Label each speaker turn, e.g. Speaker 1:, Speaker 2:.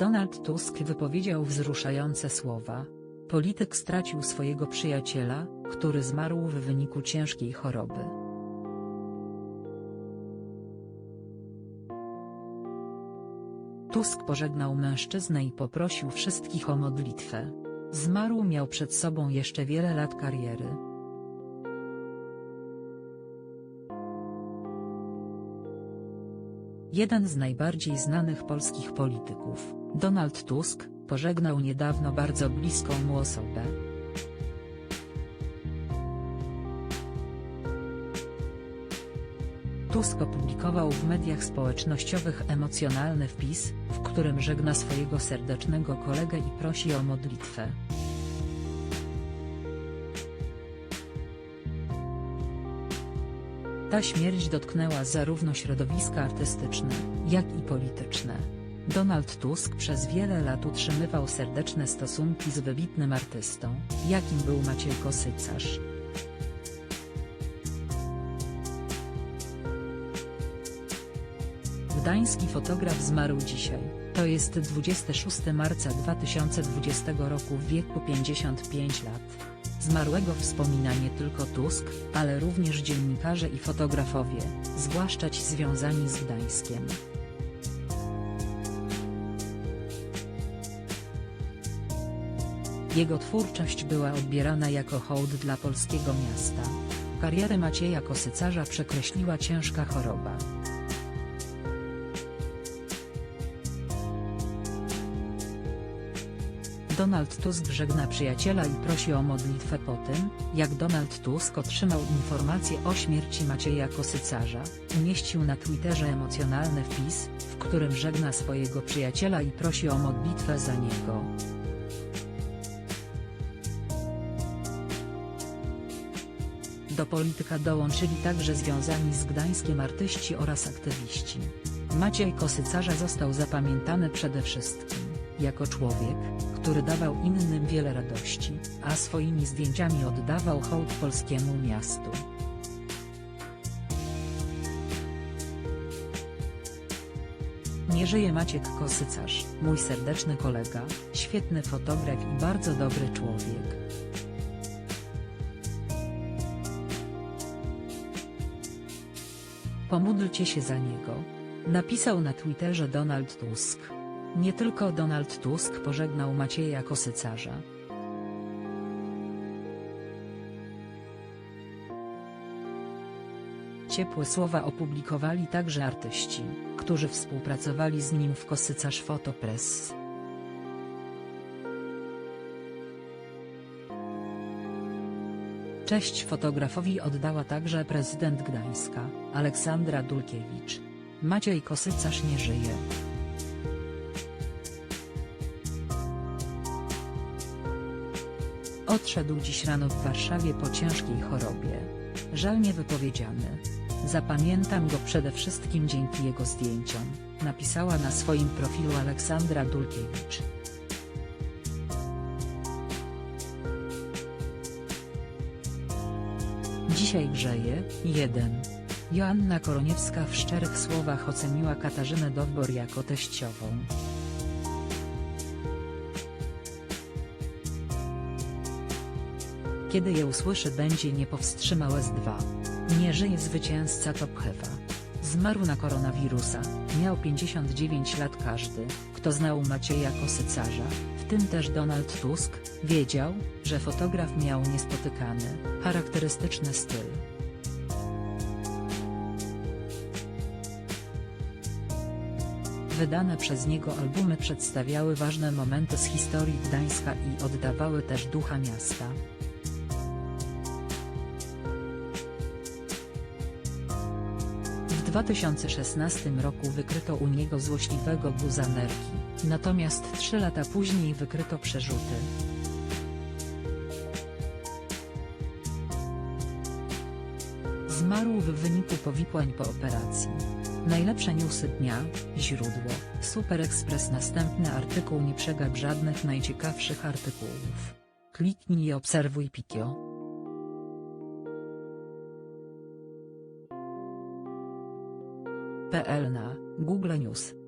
Speaker 1: Donald Tusk wypowiedział wzruszające słowa. Polityk stracił swojego przyjaciela, który zmarł w wyniku ciężkiej choroby. Tusk pożegnał mężczyznę i poprosił wszystkich o modlitwę. Zmarł miał przed sobą jeszcze wiele lat kariery. Jeden z najbardziej znanych polskich polityków, Donald Tusk, pożegnał niedawno bardzo bliską mu osobę. Tusk opublikował w mediach społecznościowych emocjonalny wpis, w którym żegna swojego serdecznego kolegę i prosi o modlitwę. Ta śmierć dotknęła zarówno środowiska artystyczne, jak i polityczne. Donald Tusk przez wiele lat utrzymywał serdeczne stosunki z wybitnym artystą, jakim był Maciej Kosycarz. Gdański fotograf zmarł dzisiaj, to jest 26 marca 2020 roku w wieku 55 lat. Zmarłego wspomina nie tylko Tusk, ale również dziennikarze i fotografowie, zwłaszcza ci związani z Gdańskiem. Jego twórczość była odbierana jako hołd dla polskiego miasta. Karierę Macieja Kosycarza przekreśliła ciężka choroba. Donald Tusk żegna przyjaciela i prosi o modlitwę po tym, jak Donald Tusk otrzymał informację o śmierci Macieja Kosycarza, umieścił na Twitterze emocjonalny wpis, w którym żegna swojego przyjaciela i prosi o modlitwę za niego. Do polityka dołączyli także związani z Gdańskiem artyści oraz aktywiści. Maciej Kosycarza został zapamiętany przede wszystkim, jako człowiek, który dawał innym wiele radości, a swoimi zdjęciami oddawał hołd polskiemu miastu. Nie żyje Maciek Kosycarz, mój serdeczny kolega, świetny fotograf i bardzo dobry człowiek. Pomódlcie się za niego. Napisał na Twitterze Donald Tusk. Nie tylko Donald Tusk pożegnał Macieja Kosycarza. Ciepłe słowa opublikowali także artyści, którzy współpracowali z nim w Kosycarz Fotopress. Cześć fotografowi oddała także prezydent Gdańska, Aleksandra Dulkiewicz. Maciej Kosycarz nie żyje. Odszedł dziś rano w Warszawie po ciężkiej chorobie. Żal niewypowiedziany. Zapamiętam go przede wszystkim dzięki jego zdjęciom, napisała na swoim profilu Aleksandra Dulkiewicz. Dzisiaj grzeje, 1. Joanna Koroniewska w szczerych słowach oceniła Katarzynę Dowbor jako teściową. Kiedy je usłyszy będzie nie powstrzymał S2. Nie żyje zwycięzca Top Hefa. Zmarł na koronawirusa, miał 59 lat każdy, kto znał Macieja Kosycarza, tym też Donald Tusk, wiedział, że fotograf miał niespotykany, charakterystyczny styl. Wydane przez niego albumy przedstawiały ważne momenty z historii Gdańska i oddawały też ducha miasta. W 2016 roku wykryto u niego złośliwego guza nerki, natomiast trzy lata później wykryto przerzuty. Zmarł w wyniku powikłań po operacji. Najlepsze newsy dnia, źródło, Super Express Następny artykuł Nie przegap żadnych najciekawszych artykułów. Kliknij i obserwuj Pikio. PL na Google News